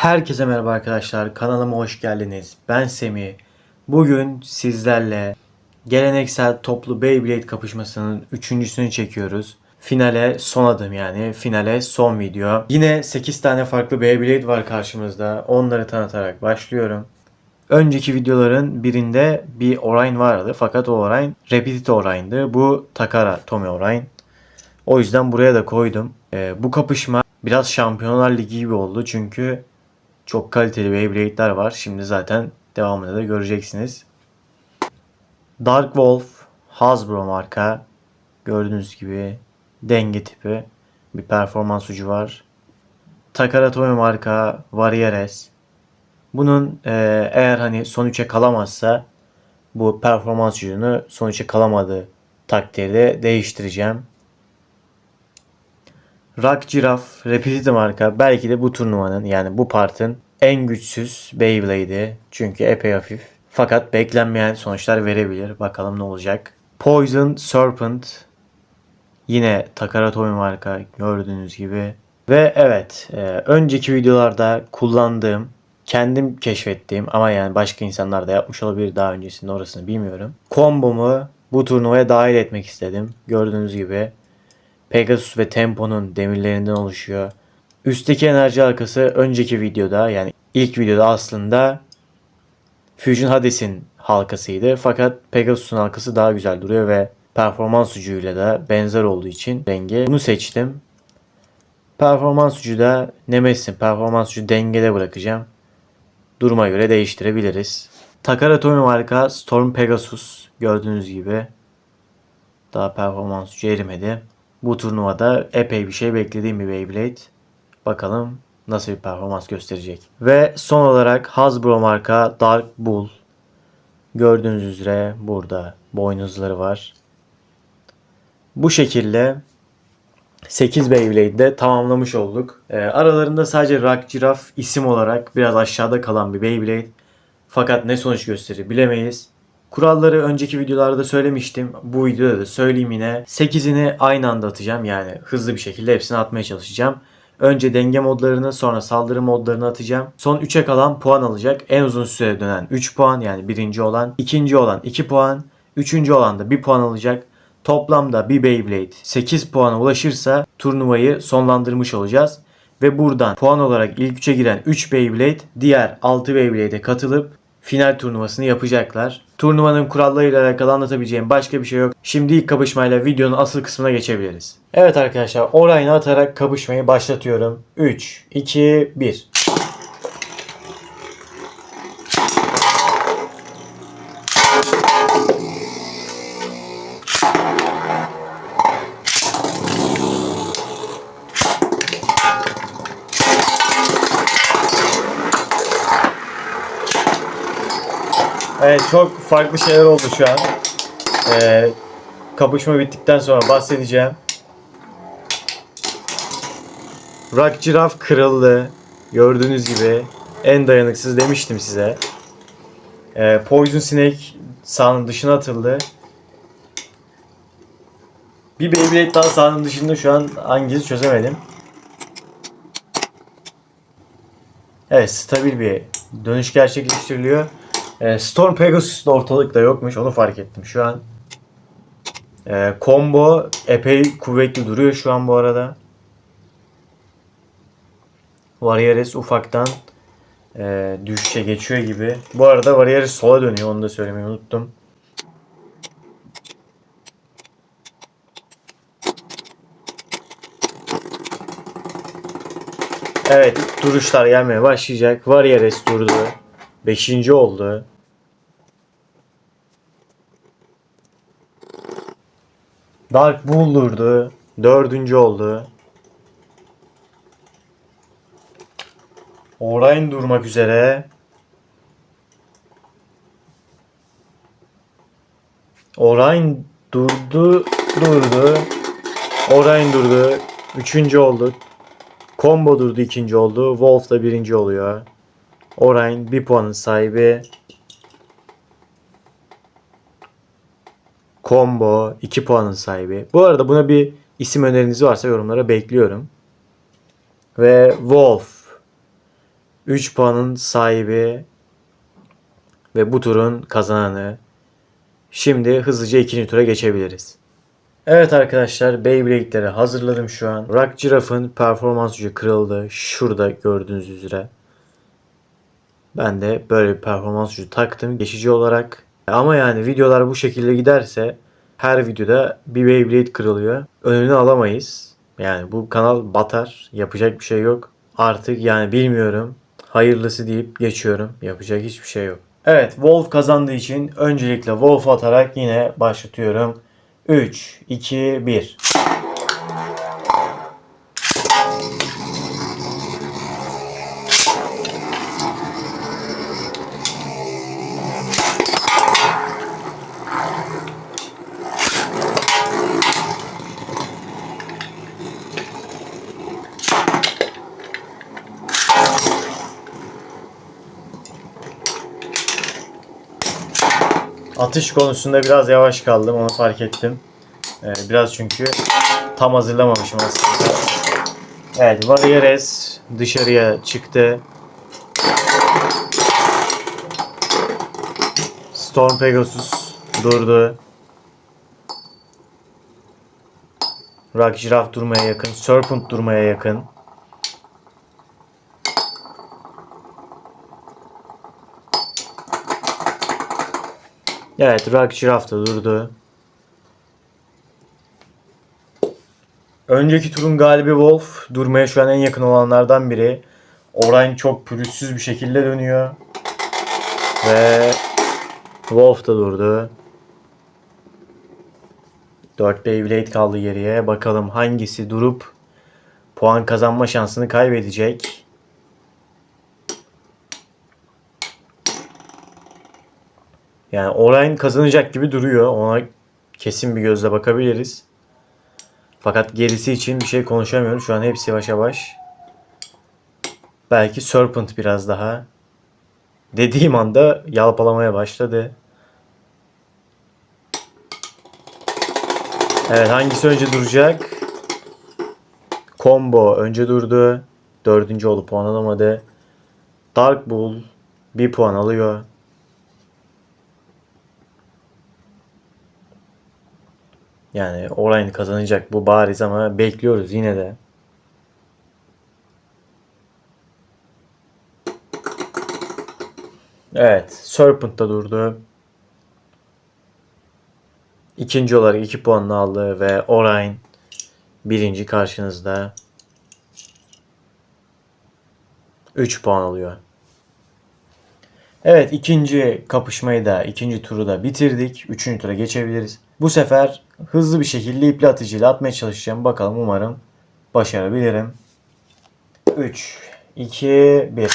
Herkese merhaba arkadaşlar. Kanalıma hoş geldiniz. Ben Semih. Bugün sizlerle geleneksel toplu Beyblade kapışmasının üçüncüsünü çekiyoruz. Finale son adım yani. Finale son video. Yine 8 tane farklı Beyblade var karşımızda. Onları tanıtarak başlıyorum. Önceki videoların birinde bir Orion vardı. Fakat o Orion Repetito Orion'dı. Bu Takara Tomy Orion. O yüzden buraya da koydum. Ee, bu kapışma biraz Şampiyonlar Ligi gibi oldu. Çünkü çok kaliteli Beyblade'ler var. Şimdi zaten devamında da göreceksiniz. Dark Wolf Hasbro marka. Gördüğünüz gibi denge tipi bir performans ucu var. Takara Tomy marka Varieres. Bunun e, eğer hani son 3'e kalamazsa bu performans ucunu son 3'e kalamadığı takdirde değiştireceğim. Rock Giraffe Repetitive marka belki de bu turnuvanın yani bu partın en güçsüz Beyblade'i. Çünkü epey hafif. Fakat beklenmeyen sonuçlar verebilir. Bakalım ne olacak. Poison Serpent yine Takara Tomy marka gördüğünüz gibi. Ve evet e, önceki videolarda kullandığım kendim keşfettiğim ama yani başka insanlar da yapmış olabilir daha öncesinde orasını bilmiyorum. Kombomu bu turnuvaya dahil etmek istedim. Gördüğünüz gibi Pegasus ve Tempo'nun demirlerinden oluşuyor. Üstteki enerji halkası önceki videoda yani ilk videoda aslında Fusion Hades'in halkasıydı. Fakat Pegasus'un halkası daha güzel duruyor ve performans ucuyla da benzer olduğu için rengi bunu seçtim. Performans ucu da Nemesis'in performans ucu dengede bırakacağım. Duruma göre değiştirebiliriz. Takara Tomy marka Storm Pegasus gördüğünüz gibi daha performans ucu erimedi. Bu turnuvada epey bir şey beklediğim bir Beyblade. Bakalım nasıl bir performans gösterecek. Ve son olarak Hasbro marka Dark Bull. Gördüğünüz üzere burada boynuzları var. Bu şekilde 8 Beyblade'de tamamlamış olduk. Ee, aralarında sadece Rock Giraffe isim olarak biraz aşağıda kalan bir Beyblade. Fakat ne sonuç gösterir bilemeyiz. Kuralları önceki videolarda söylemiştim. Bu videoda da söyleyeyim yine. 8'ini aynı anda atacağım. Yani hızlı bir şekilde hepsini atmaya çalışacağım. Önce denge modlarını sonra saldırı modlarını atacağım. Son 3'e kalan puan alacak. En uzun süre dönen 3 puan yani birinci olan. ikinci olan 2 puan. Üçüncü olan da 1 puan alacak. Toplamda bir Beyblade 8 puana ulaşırsa turnuvayı sonlandırmış olacağız. Ve buradan puan olarak ilk 3'e giren 3 Beyblade diğer 6 Beyblade'e katılıp final turnuvasını yapacaklar. Turnuvanın kurallarıyla alakalı anlatabileceğim başka bir şey yok. Şimdi ilk kapışmayla videonun asıl kısmına geçebiliriz. Evet arkadaşlar Orion'u atarak kapışmayı başlatıyorum. 3, 2, 1. Evet çok farklı şeyler oldu şu an. Ee, kapışma bittikten sonra bahsedeceğim. Rock Giraffe kırıldı. Gördüğünüz gibi en dayanıksız demiştim size. Ee, Poison Snake sahanın dışına atıldı. Bir Beyblade daha sahanın dışında şu an hangisi çözemedim. Evet stabil bir dönüş gerçekleştiriliyor. E, Storm Pegasus da ortalıkta yokmuş. Onu fark ettim şu an. E, combo epey kuvvetli duruyor şu an bu arada. Varieres ufaktan e, düşüşe geçiyor gibi. Bu arada Varieres sola dönüyor. Onu da söylemeyi unuttum. Evet duruşlar gelmeye başlayacak. Varieres durdu. Beşinci oldu. Dark Bull durdu. Dördüncü oldu. Orion durmak üzere. Orion durdu, durdu. Orion durdu. Üçüncü oldu. Combo durdu ikinci oldu. Wolf da birinci oluyor. Orion bir puanın sahibi. Combo 2 puanın sahibi. Bu arada buna bir isim öneriniz varsa yorumlara bekliyorum. Ve Wolf 3 puanın sahibi ve bu turun kazananı. Şimdi hızlıca ikinci tura geçebiliriz. Evet arkadaşlar Beyblade'leri hazırladım şu an. Rock Giraffe'ın performans gücü kırıldı. Şurada gördüğünüz üzere. Ben de böyle bir performans gücü taktım geçici olarak. Ama yani videolar bu şekilde giderse her videoda bir Beyblade kırılıyor. Önünü alamayız. Yani bu kanal batar. Yapacak bir şey yok. Artık yani bilmiyorum. Hayırlısı deyip geçiyorum. Yapacak hiçbir şey yok. Evet Wolf kazandığı için öncelikle Wolf atarak yine başlatıyorum. 3, 2, 1. Atış konusunda biraz yavaş kaldım onu fark ettim. Ee, biraz çünkü tam hazırlamamışım aslında. Evet Varieres dışarıya çıktı. Storm Pegasus durdu. Rock Giraffe durmaya yakın. Serpent durmaya yakın. Evet Rock Giraffe durdu. Önceki turun galibi Wolf. Durmaya şu an en yakın olanlardan biri. Orion çok pürüzsüz bir şekilde dönüyor. Ve Wolf da durdu. 4 Beyblade kaldı geriye. Bakalım hangisi durup puan kazanma şansını kaybedecek. Yani Orion kazanacak gibi duruyor. Ona kesin bir gözle bakabiliriz. Fakat gerisi için bir şey konuşamıyorum. Şu an hepsi yavaş yavaş. Belki Serpent biraz daha. Dediğim anda yalpalamaya başladı. Evet hangisi önce duracak? Combo önce durdu. Dördüncü olup puan alamadı. Dark Bull bir puan alıyor. Yani Orion kazanacak bu bariz ama bekliyoruz yine de. Evet, Serpent da durdu. İkinci olarak 2 puanını aldı ve Orion birinci karşınızda. 3 puan alıyor. Evet ikinci kapışmayı da ikinci turu da bitirdik. Üçüncü tura geçebiliriz. Bu sefer hızlı bir şekilde ipli atıcıyla atmaya çalışacağım. Bakalım umarım başarabilirim. 3, 2, 1.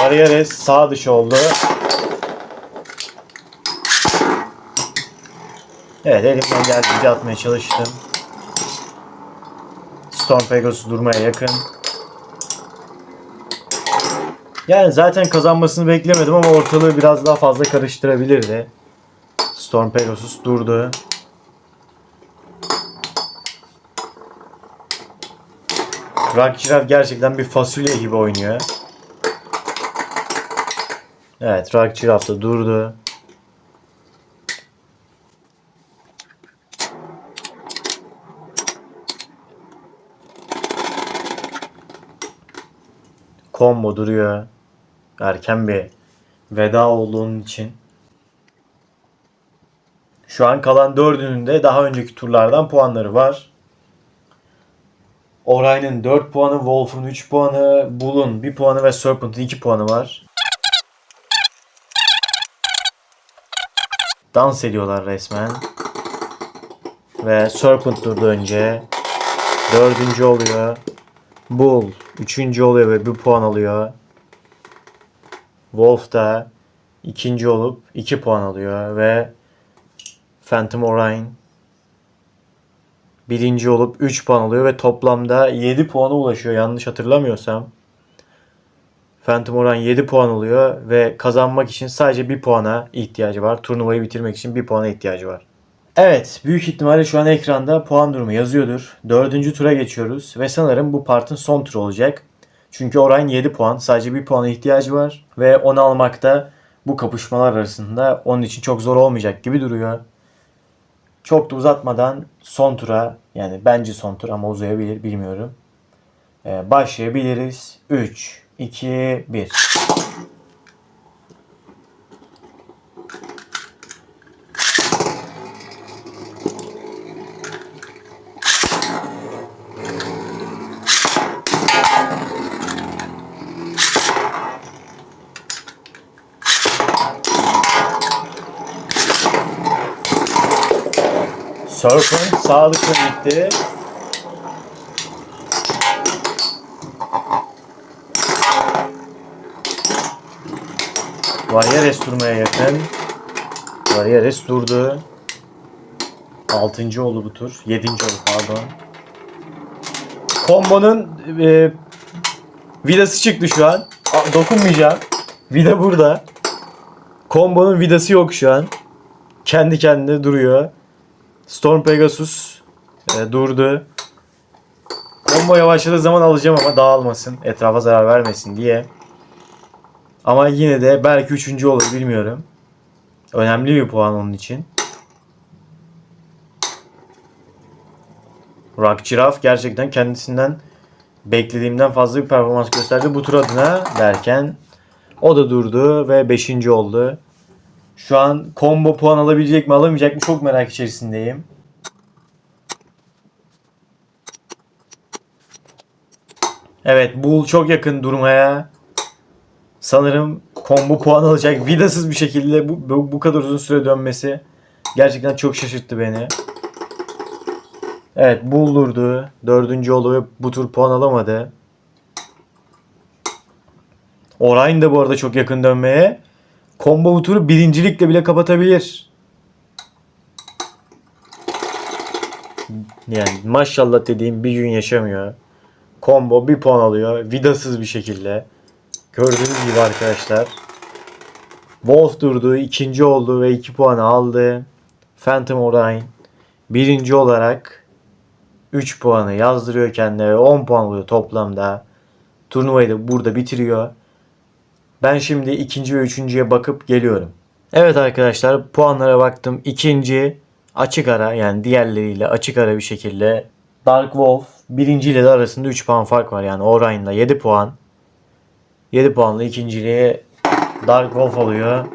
Varieres sağ dışı oldu. Evet elimden geldiğince atmaya çalıştım. Storm Pegasus durmaya yakın. Yani zaten kazanmasını beklemedim ama ortalığı biraz daha fazla karıştırabilirdi. Storm Pegasus durdu. Rock gerçekten bir fasulye gibi oynuyor. Evet Rock da durdu. Combo duruyor. Erken bir veda olduğunun için. Şu an kalan dördünün de daha önceki turlardan puanları var. Orion'ın 4 puanı, Wolf'un 3 puanı, Bull'un 1 puanı ve Serpent'ın 2 puanı var. Dans ediyorlar resmen. Ve Serpent durdu önce. Dördüncü oluyor. Bull üçüncü oluyor ve bir puan alıyor. Wolf da ikinci olup iki puan alıyor ve Phantom Orion birinci olup 3 puan alıyor ve toplamda 7 puana ulaşıyor yanlış hatırlamıyorsam. Phantom Oran 7 puan oluyor ve kazanmak için sadece 1 puana ihtiyacı var. Turnuvayı bitirmek için 1 puana ihtiyacı var. Evet, büyük ihtimalle şu an ekranda puan durumu yazıyordur. Dördüncü tura geçiyoruz ve sanırım bu partın son turu olacak. Çünkü Orion 7 puan, sadece 1 puana ihtiyacı var ve onu almakta bu kapışmalar arasında onun için çok zor olmayacak gibi duruyor. Çok da uzatmadan son tura, yani bence son tur ama uzayabilir bilmiyorum. Ee, başlayabiliriz. 3, 2, 1. Serpent sağlıklı gitti. Varyares durmaya yakın. Varyares durdu. Altıncı oldu bu tur. Yedinci oldu pardon. Kombonun e, vidası çıktı şu an. A, dokunmayacağım. Vida burada. Kombonun vidası yok şu an. Kendi kendine duruyor. Storm Pegasus e, durdu. Combo yavaşladığı zaman alacağım ama dağılmasın. Etrafa zarar vermesin diye. Ama yine de belki üçüncü olur bilmiyorum. Önemli bir puan onun için. Rock Giraffe gerçekten kendisinden beklediğimden fazla bir performans gösterdi bu tur adına derken o da durdu ve 5. oldu. Şu an combo puan alabilecek mi alamayacak mı çok merak içerisindeyim. Evet Bull çok yakın durmaya. Sanırım combo puan alacak. Vidasız bir şekilde bu, bu, kadar uzun süre dönmesi gerçekten çok şaşırttı beni. Evet Bull durdu. Dördüncü ve bu tur puan alamadı. Orion da bu arada çok yakın dönmeye. Combo turu birincilikle bile kapatabilir. Yani maşallah dediğim bir gün yaşamıyor. Combo bir puan alıyor. Vidasız bir şekilde. Gördüğünüz gibi arkadaşlar. Wolf durdu. ikinci oldu ve 2 puan aldı. Phantom Orion birinci olarak 3 puanı yazdırıyor kendine ve 10 puan oluyor toplamda. Turnuvayı da burada bitiriyor. Ben şimdi ikinci ve üçüncüye bakıp geliyorum. Evet arkadaşlar puanlara baktım. İkinci açık ara yani diğerleriyle açık ara bir şekilde Dark Wolf birinci ile de arasında 3 puan fark var. Yani Orion'la 7 puan. 7 puanla ikinciliğe Dark Wolf alıyor.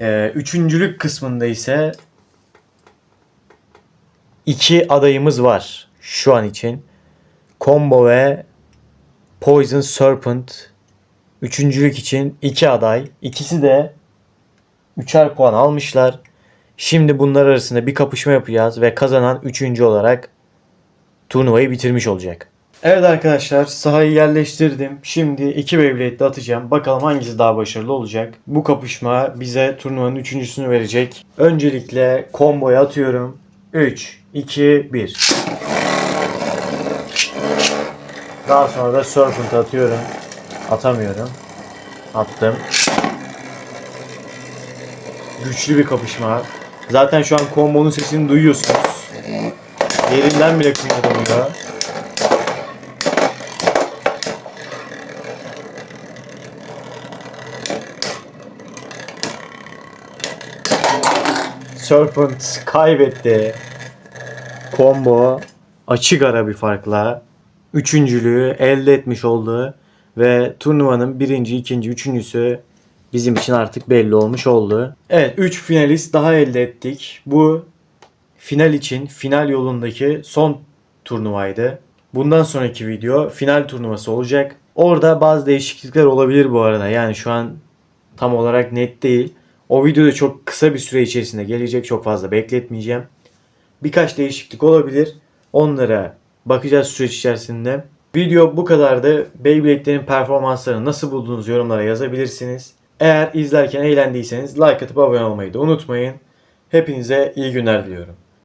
Ee, üçüncülük kısmında ise iki adayımız var şu an için. Combo ve Poison Serpent Üçüncülük için iki aday. İkisi de üçer puan almışlar. Şimdi bunlar arasında bir kapışma yapacağız ve kazanan üçüncü olarak turnuvayı bitirmiş olacak. Evet arkadaşlar sahayı yerleştirdim. Şimdi iki Beyblade'de atacağım. Bakalım hangisi daha başarılı olacak. Bu kapışma bize turnuvanın üçüncüsünü verecek. Öncelikle komboya atıyorum. 3, 2, 1. Daha sonra da Serpent atıyorum. Atamıyorum. Attım. Güçlü bir kapışma. Zaten şu an kombonun sesini duyuyorsunuz. Yerinden bile kımıldamıyor. Serpent kaybetti. Combo açık ara bir farkla üçüncülüğü elde etmiş oldu. Ve turnuvanın birinci, ikinci, üçüncüsü bizim için artık belli olmuş oldu. Evet 3 finalist daha elde ettik. Bu final için final yolundaki son turnuvaydı. Bundan sonraki video final turnuvası olacak. Orada bazı değişiklikler olabilir bu arada. Yani şu an tam olarak net değil. O video da çok kısa bir süre içerisinde gelecek. Çok fazla bekletmeyeceğim. Birkaç değişiklik olabilir. Onlara bakacağız süreç içerisinde. Video bu kadardı. Beyblade'lerin performanslarını nasıl buldunuz yorumlara yazabilirsiniz. Eğer izlerken eğlendiyseniz like atıp abone olmayı da unutmayın. Hepinize iyi günler diliyorum.